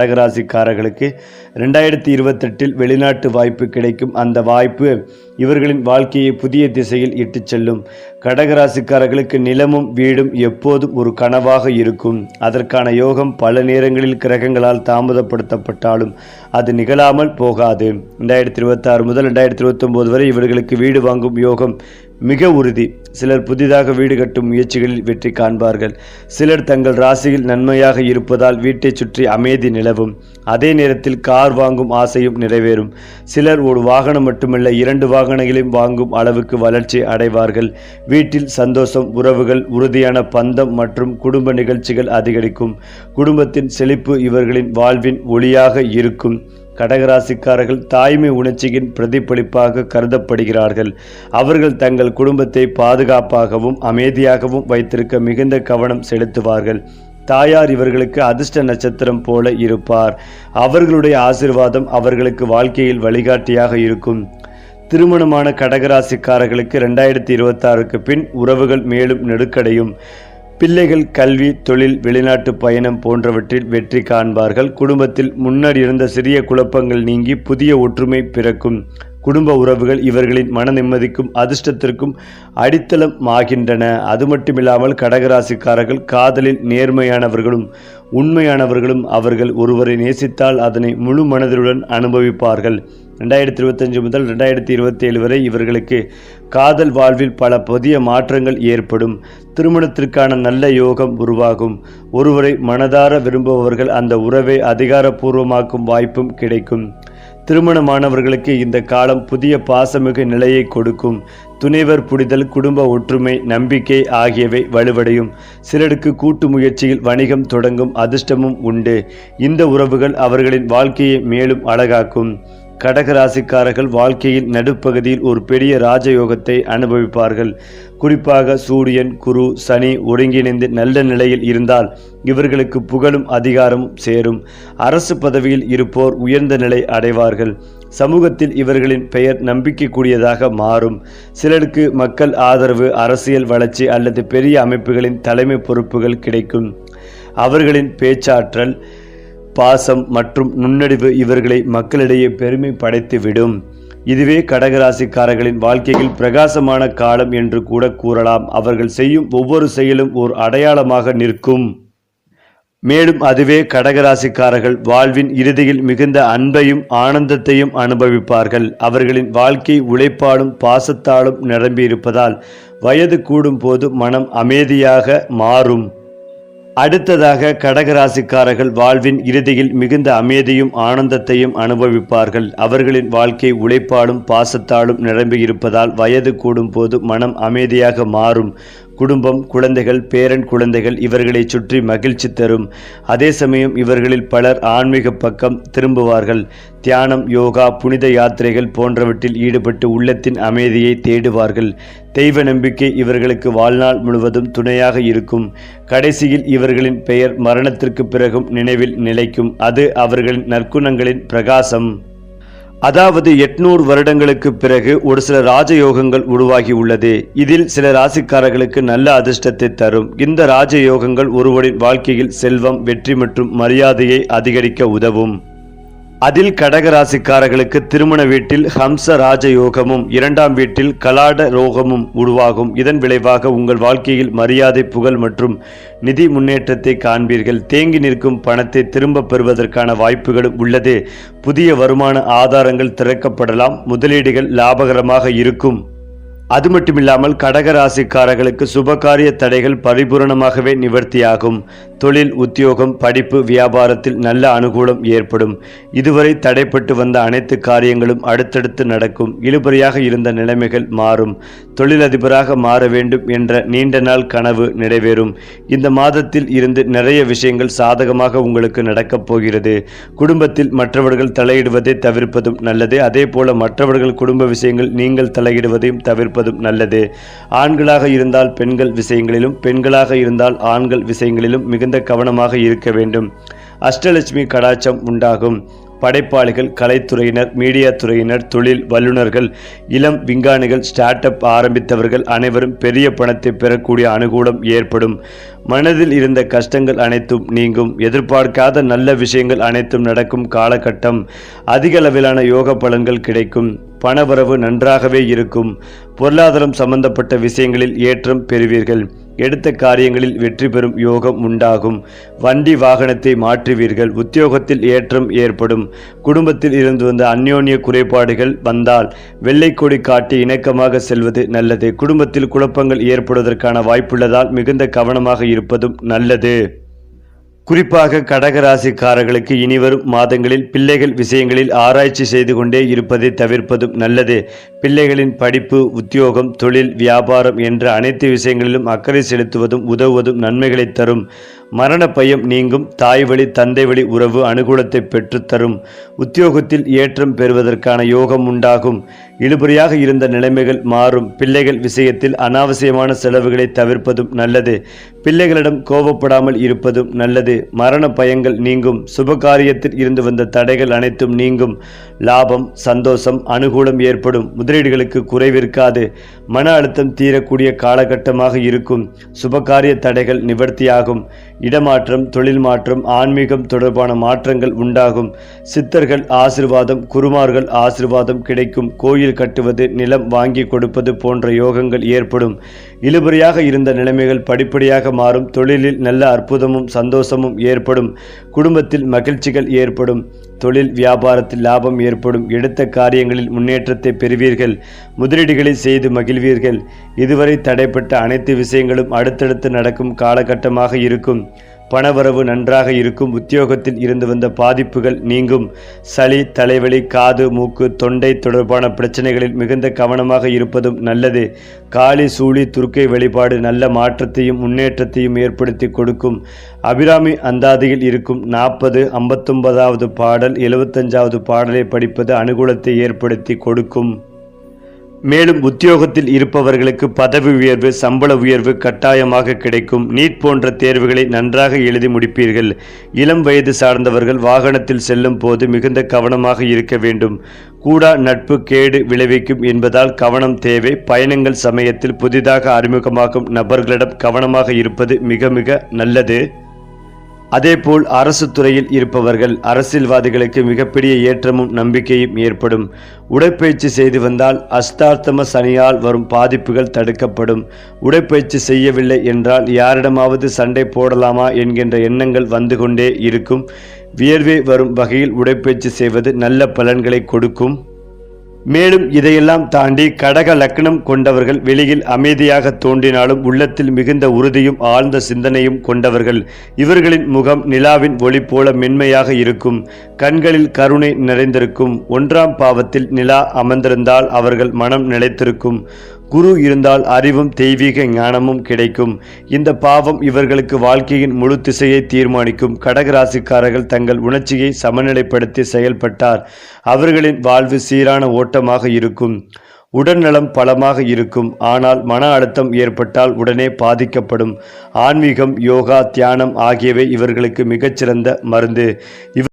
கடகராசிக்காரர்களுக்கு ரெண்டாயிரத்தி இருபத்தெட்டில் வெளிநாட்டு வாய்ப்பு கிடைக்கும் அந்த வாய்ப்பு இவர்களின் வாழ்க்கையை புதிய திசையில் இட்டுச் செல்லும். கடகராசிக்காரர்களுக்கு நிலமும் வீடும் எப்போதும் ஒரு கனவாக இருக்கும். அதற்கான யோகம் பல நேரங்களில் கிரகங்களால் தாமதப்படுத்தப்பட்டாலும் அது நிகழாமல் போகாது. ரெண்டாயிரத்தி இருபத்தாறு முதல் ரெண்டாயிரத்தி இருபத்தொம்போது வரை இவர்களுக்கு வீடு வாங்கும் யோகம் மிக உறுதி. சிலர் புதிதாக வீடு கட்டும் முயற்சிகளில் வெற்றி காண்பார்கள். சிலர் தங்கள் ராசியில் நன்மையாக இருப்பதால் வீட்டை சுற்றி அமைதி நிலவும். அதே நேரத்தில் கார் வாங்கும் ஆசையும் நிறைவேறும். சிலர் ஒரு வாகனம் மட்டுமல்ல இரண்டு வாகனங்களையும் வாங்கும் அளவுக்கு வளர்ச்சி அடைவார்கள். வீட்டில் சந்தோஷம் உறவுகள் உறுதியான பந்தம் மற்றும் குடும்ப நிகழ்ச்சிகள் அதிகரிக்கும். குடும்பத்தின் செழிப்பு இவர்களின் வாழ்வின் ஒளியாக இருக்கும். கடகராசிக்காரர்கள் தாய்மை உணர்ச்சியின் பிரதிபலிப்பாக கருதப்படுகிறார்கள். அவர்கள் தங்கள் குடும்பத்தை பாதுகாப்பாகவும் அமைதியாகவும் வைத்திருக்க மிகுந்த கவனம் செலுத்துவார்கள். தாயார் இவர்களுக்கு அதிர்ஷ்ட நட்சத்திரம் போல இருப்பார். அவர்களுடைய ஆசிர்வாதம் அவர்களுக்கு வாழ்க்கையில் வழிகாட்டியாக இருக்கும். திருமணமான கடகராசிக்காரர்களுக்கு ரெண்டாயிரத்தி இருபத்தாறுக்கு பின் உறவுகள் மேலும் நெருக்கடையும். பிள்ளைகள் கல்வி தொழில் வெளிநாட்டு பயணம் போன்றவற்றில் வெற்றி காண்பார்கள். குடும்பத்தில் முன்னர் இருந்த சிறிய குழப்பங்கள் நீங்கி புதிய ஒற்றுமை பிறக்கும். குடும்ப உறவுகள் இவர்களின் மன நிம்மதிக்கும் அதிர்ஷ்டத்திற்கும் அடித்தளம் ஆகின்றன அது மட்டுமில்லாமல் கடகராசிக்காரர்கள் காதலில் நேர்மையானவர்களும் உண்மையானவர்களும் அவர்கள் ஒருவரை நேசித்தால் அதனை முழு மனதிலுடன் அனுபவிப்பார்கள். ரெண்டாயிரத்தி இருபத்தஞ்சு முதல் ரெண்டாயிரத்தி இருபத்தேழு வரை இவர்களுக்கு காதல் வாழ்வில் பல புதிய மாற்றங்கள் ஏற்படும். திருமணத்திற்கான நல்ல யோகம் உருவாகும். ஒருவரை மனதார விரும்புபவர்கள் அந்த உறவை அதிகாரப்பூர்வமாக்கும் வாய்ப்பும் கிடைக்கும். திருமணமானவர்களுக்கு இந்த காலம் புதிய பாசமிகு நிலையை கொடுக்கும். துணைவர் புரிதல் குடும்ப ஒற்றுமை நம்பிக்கை ஆகியவை வலுவடையும். சிலருக்கு கூட்டு முயற்சியில் வணிகம் தொடங்கும் அதிர்ஷ்டமும் உண்டு. இந்த உறவுகள் அவர்களின் வாழ்க்கையை மேலும் அழகாக்கும். கடகராசிக்காரர்கள் வாழ்க்கையின் நடுப்பகுதியில் ஒரு பெரிய ராஜயோகத்தை அனுபவிப்பார்கள். குறிப்பாக சூரியன் குரு சனி ஒருங்கிணைந்து நல்ல நிலையில் இருந்தால் இவர்களுக்கு புகழும் அதிகாரமும் சேரும். அரசு பதவியில் இருப்போர் உயர்ந்த நிலை அடைவார்கள். சமூகத்தில் இவர்களின் பெயர் நம்பிக்கைக்குரியதாக மாறும். சிலருக்கு மக்கள் ஆதரவு அரசியல் வளர்ச்சி அல்லது பெரிய அமைப்புகளின் தலைமை பொறுப்புகள் கிடைக்கும். அவர்களின் பேச்சாற்றல் பாசம் மற்றும் நுண்ணடிவு இவர்களை மக்களிடையே பெருமை படைத்துவிடும். இதுவே கடகராசிக்காரர்களின் வாழ்க்கையில் பிரகாசமான காலம் என்று கூட கூறலாம். அவர்கள் செய்யும் ஒவ்வொரு செயலும் ஓர் அடையாளமாக நிற்கும். மேலும் அதுவே கடகராசிக்காரர்கள் வாழ்வின் இறுதியில் மிகுந்த அன்பையும் ஆனந்தத்தையும் அனுபவிப்பார்கள். அவர்களின் வாழ்க்கை உழைப்பாலும் பாசத்தாலும் நிரம்பியிருப்பதால் வயது கூடும் போது மனம் அமைதியாக மாறும். அடுத்ததாக கடகராசிக்காரர்கள் வாழ்வின் இறுதியில் மிகுந்த அமைதியும் ஆனந்தத்தையும் அனுபவிப்பார்கள். அவர்களின் வாழ்க்கை உழைப்பாலும் பாசத்தாலும் நிரம்பியிருப்பதால் வயது கூடும் போது மனம் அமைதியாக மாறும். குடும்பம் குழந்தைகள் பேரன் குழந்தைகள் இவர்களை சுற்றி மகிழ்ச்சி தரும். அதே சமயம் இவர்களில் பலர் ஆன்மீக பக்கம் திரும்புவார்கள். தியானம் யோகா புனித யாத்திரைகள் போன்றவற்றில் ஈடுபட்டு உள்ளத்தின் அமைதியை தேடுவார்கள். தெய்வ நம்பிக்கை இவர்களுக்கு வாழ்நாள் முழுவதும் துணையாக இருக்கும். கடைசியில் இவர்களின் பெயர் மரணத்திற்கு பிறகும் நினைவில் நிலைக்கும். அது அவர்களின் நற்குணங்களின் பிரகாசம். அதாவது எட்நூறு வருடங்களுக்கு பிறகு ஒரு சில ராஜயோகங்கள் உருவாகி உள்ளது. இதில் சில ராசிக்காரர்களுக்கு நல்ல அதிர்ஷ்டத்தை தரும். இந்த ராஜயோகங்கள் ஒருவரின் வாழ்க்கையில் செல்வம் வெற்றி மற்றும் மரியாதையை அதிகரிக்க உதவும். அதில் கடகராசிக்காரர்களுக்கு திருமண வீட்டில் ஹம்ச ராஜயோகமும் இரண்டாம் வீட்டில் கலாட ரோகமும் உருவாகும். இதன் விளைவாக உங்கள் வாழ்க்கையில் மரியாதை புகழ் மற்றும் நிதி முன்னேற்றத்தை காண்பீர்கள். தேங்கி நிற்கும் பணத்தை திரும்ப பெறுவதற்கான வாய்ப்புகளும் உள்ளது. புதிய வருமான ஆதாரங்கள் திறக்கப்படலாம். முதலீடுகள் லாபகரமாக இருக்கும். அது மட்டுமில்லாமல் கடகராசிக்காரர்களுக்கு சுபகாரிய தடைகள் பரிபூரணமாகவே நிவர்த்தியாகும். தொழில் உத்தியோகம் படிப்பு வியாபாரத்தில் நல்ல அனுகூலம் ஏற்படும். இதுவரை தடைப்பட்டு வந்த அனைத்து காரியங்களும் அடுத்தடுத்து நடக்கும். இழுபறியாக இருந்த நிலைமைகள் மாறும். தொழிலதிபராக மாற வேண்டும் என்ற நீண்ட நாள் கனவு நிறைவேறும். இந்த மாதத்தில் இருந்து நிறைய விஷயங்கள் சாதகமாக உங்களுக்கு நடக்கப் போகிறது. குடும்பத்தில் மற்றவர்கள் தலையிடுவதை தவிர்ப்பதும் நல்லது. அதே போல மற்றவர்கள் குடும்ப விஷயங்கள் நீங்கள் தலையிடுவதையும் தவிர்ப்பதும் நல்லது. ஆண்களாக இருந்தால் பெண்கள் விஷயங்களிலும் பெண்களாக இருந்தால் ஆண்கள் விஷயங்களிலும் மிகுந்த கவனமாக இருக்க வேண்டும். அஷ்டலட்சுமி கடாச்சம் உண்டாகும். படைப்பாளிகள் கலைத்துறையினர் மீடியா துறையினர் தொழில் வல்லுநர்கள் இளம் விஞ்ஞானிகள் ஸ்டார்ட் அப் ஆரம்பித்தவர்கள் அனைவரும் பெரிய பணத்தை பெறக்கூடிய அனுகூலம் ஏற்படும். மனதில் இருந்த கஷ்டங்கள் அனைத்தும் நீங்கும். எதிர்பார்க்காத நல்ல விஷயங்கள் அனைத்தும் நடக்கும் காலகட்டம். அதிக அளவிலான யோக பலன்கள் கிடைக்கும். பணவரவு நன்றாகவே இருக்கும். பொருளாதாரம் சம்பந்தப்பட்ட விஷயங்களில் ஏற்றம் பெறுவீர்கள். எடுத்த காரியங்களில் வெற்றி பெறும் யோகம் உண்டாகும். வண்டி வாகனத்தை மாற்றுவீர்கள். உத்தியோகத்தில் ஏற்றம் ஏற்படும். குடும்பத்தில் இருந்து வந்த அந்யோன்ய குறைபாடுகள் வந்தால் வெள்ளை கொடி காட்டி இணக்கமாக செல்வது நல்லது. குடும்பத்தில் குழப்பங்கள் ஏற்படுவதற்கான வாய்ப்புள்ளதால் மிகுந்த கவனமாக இருப்பதும் நல்லது. குறிப்பாக கடகராசிக்காரர்களுக்கு இனிவரும் மாதங்களில் பிள்ளைகள் விஷயங்களில் ஆராய்ச்சி செய்து கொண்டே இருப்பதை தவிர்ப்பதும் நல்லது. பிள்ளைகளின் படிப்பு உத்தியோகம் தொழில் வியாபாரம் என்ற அனைத்து விஷயங்களிலும் அக்கறை செலுத்துவதும் உதவுவதும் நன்மைகளை தரும். மரண பயம் நீங்கும் தாய் வழி தந்தை வழி உறவு அனுகூலத்தை பெற்றுத்தரும் உத்தியோகத்தில் ஏற்றம் பெறுவதற்கான யோகம் உண்டாகும். இழுபறியாக இருந்த நிலைமைகள் மாறும். பிள்ளைகள் விஷயத்தில் அனாவசியமான செலவுகளை தவிர்ப்பதும் நல்லது. பிள்ளைகளிடம் கோபப்படாமல் இருப்பதும் நல்லது. மரண பயங்கள் நீங்கும். சுபகாரியத்தில் இருந்து வந்த தடைகள் அனைத்தும் நீங்கும். லாபம் சந்தோஷம் அனுகூலம் ஏற்படும். முதலீடுகளுக்கு குறைவிருக்காது மன அழுத்தம் தீரக்கூடிய காலகட்டமாக இருக்கும். சுபகாரிய தடைகள் நிவர்த்தியாகும். இடமாற்றம் தொழில் மாற்றம் ஆன்மீகம் தொடர்பான மாற்றங்கள் உண்டாகும். சித்தர்கள் ஆசிர்வாதம் குருமார்கள் ஆசிர்வாதம் கிடைக்கும். கோயில் வீடு கட்டுவது நிலம் வாங்கி கொடுப்பது போன்ற யோகங்கள் ஏற்படும். இழுபறியாக இருந்த நிலைமைகள் படிப்படியாக மாறும். தொழிலில் நல்ல அற்புதமும் சந்தோஷமும் ஏற்படும். குடும்பத்தில் மகிழ்ச்சிகள் ஏற்படும். தொழில் வியாபாரத்தில் லாபம் ஏற்படும். எடுத்த காரியங்களில் முன்னேற்றத்தை பெறுவீர்கள். முதலீடுகளை செய்து மகிழ்வீர்கள். இதுவரை தடைப்பட்ட அனைத்து விஷயங்களும் அடுத்தடுத்து நடக்கும் காலகட்டமாக இருக்கும். பணவரவு நன்றாக இருக்கும் உத்தியோகத்தில் இருந்து வந்த பாதிப்புகள் நீங்கும். சளி தலைவலி காது மூக்கு தொண்டை தொடர்பான பிரச்சனைகளில் மிகுந்த கவனமாக இருப்பதும் நல்லது. காளி சூழி துர்க்கை வழிபாடு நல்ல மாற்றத்தையும் முன்னேற்றத்தையும் ஏற்படுத்தி கொடுக்கும். அபிராமி அந்தாதியில் இருக்கும் நாற்பது ஐம்பத்தொன்பதாவது பாடல் எழுபத்தஞ்சாவது பாடலை படிப்பது அனுகூலத்தை ஏற்படுத்தி கொடுக்கும். மேலும் உத்தியோகத்தில் இருப்பவர்களுக்கு பதவி உயர்வு சம்பள உயர்வு கட்டாயமாக கிடைக்கும். நீட் போன்ற தேர்வுகளை நன்றாக எழுதி முடிப்பீர்கள். இளம் வயது சார்ந்தவர்கள் வாகனத்தில் செல்லும் போது மிகுந்த கவனமாக இருக்க வேண்டும். கூடா நட்பு கேடு விளைவிக்கும் என்பதால் கவனம் தேவை. பயணங்கள் சமயத்தில் புதிதாக அறிமுகமாகும் நபர்களிடம் கவனமாக இருப்பது மிக மிக நல்லது. அதேபோல் அரசு துறையில் இருப்பவர்கள் அரசியல்வாதிகளுக்கு மிகப்பெரிய ஏற்றமும் நம்பிக்கையும் ஏற்படும். உடற்பயிற்சி செய்து வந்தால் அஸ்தார்த்தம சனியால் வரும் பாதிப்புகள் தடுக்கப்படும். உடற்பயிற்சி செய்யவில்லை என்றால் யாரிடமாவது சண்டை போடலாமா என்கின்ற எண்ணங்கள் வந்து கொண்டே இருக்கும். வியர்வை வரும் வகையில் உடற்பயிற்சி செய்வது நல்ல பலன்களை கொடுக்கும். மேலும் இதையெல்லாம் தாண்டி கடக லக்னம் கொண்டவர்கள் வெளியில் அமைதியாக தோன்றினாலும் உள்ளத்தில் மிகுந்த உறுதியும் ஆழ்ந்த சிந்தனையும் கொண்டவர்கள். இவர்களின் முகம் நிலாவின் ஒளி போல மென்மையாக இருக்கும். கண்களில் கருணை நிறைந்திருக்கும். ஒன்றாம் பாவத்தில் நிலா அமர்ந்திருந்தால் அவர்கள் மனம் நிலைத்திருக்கும். குரு இருந்தால் அறிவும் தெய்வீக ஞானமும் கிடைக்கும். இந்த பாவம் இவர்களுக்கு வாழ்க்கையின் முழு திசையை தீர்மானிக்கும். கடகராசிக்காரர்கள் தங்கள் உணர்ச்சியை சமநிலைப்படுத்தி செயல்பட்டார். அவர்களின் வாழ்வு சீரான ஓட்டமாக இருக்கும். உடல்நலம் பலமாக இருக்கும். ஆனால் மன அழுத்தம் ஏற்பட்டால் உடனே பாதிக்கப்படும். ஆன்மீகம் யோகா தியானம் ஆகியவை இவர்களுக்கு மிகச்சிறந்த மருந்து. இவ